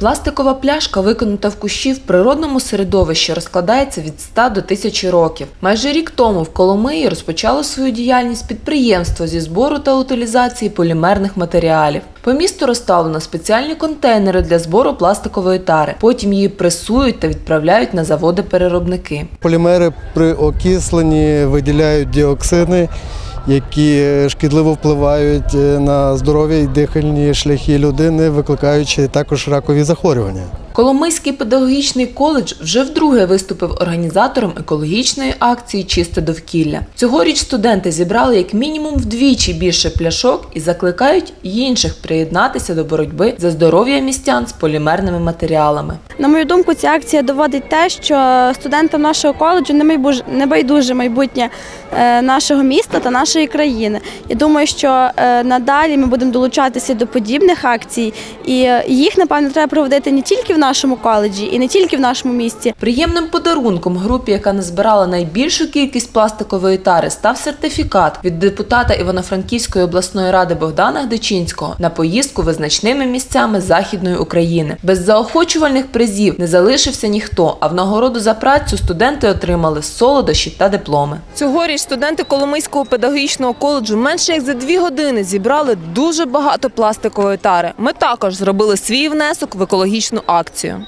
Пластикова пляшка, виконута в кущі в природному середовищі, розкладається від 100 до 1000 років. Майже рік тому в Коломиї розпочало свою діяльність підприємство зі збору та утилізації полімерних матеріалів. По місту розставлено спеціальні контейнери для збору пластикової тари. Потім її пресують та відправляють на заводи-переробники. Полімери при окисленні виділяють діоксини, які шкідливо впливають е, на здоров'я і дихальні шляхи людини, викликаючи також ракові захворювання. Коломийський педагогічний коледж вже вдруге виступив організатором екологічної акції Чисте довкілля. Цьогоріч студенти зібрали як мінімум вдвічі більше пляшок і закликають інших приєднатися до боротьби за здоров'я містян з полімерними матеріалами. На мою думку, ця акція доводить те, що студентам нашого коледжу не байдуже майбутнє е, нашого міста та нашої країни. Я думаю, що е, надалі ми будемо долучатися до подібних акцій, і е, їх напевно треба проводити не тільки в нашому коледжі і не тільки в нашому місті. Приємним подарунком групі, яка назбирала найбільшу кількість пластикової тари, став сертифікат від депутата Івано-Франківської обласної ради Богдана Гдичинського на поїздку визначними місцями Західної України. Без заохочувальних призів не залишився ніхто, а в нагороду за працю студенти отримали солодощі та дипломи. Цьогоріч студенти Коломийського педагогічного коледжу менше як за дві години зібрали дуже багато пластикової тари. Ми також зробили свій внесок в екологічну акцію. акцию.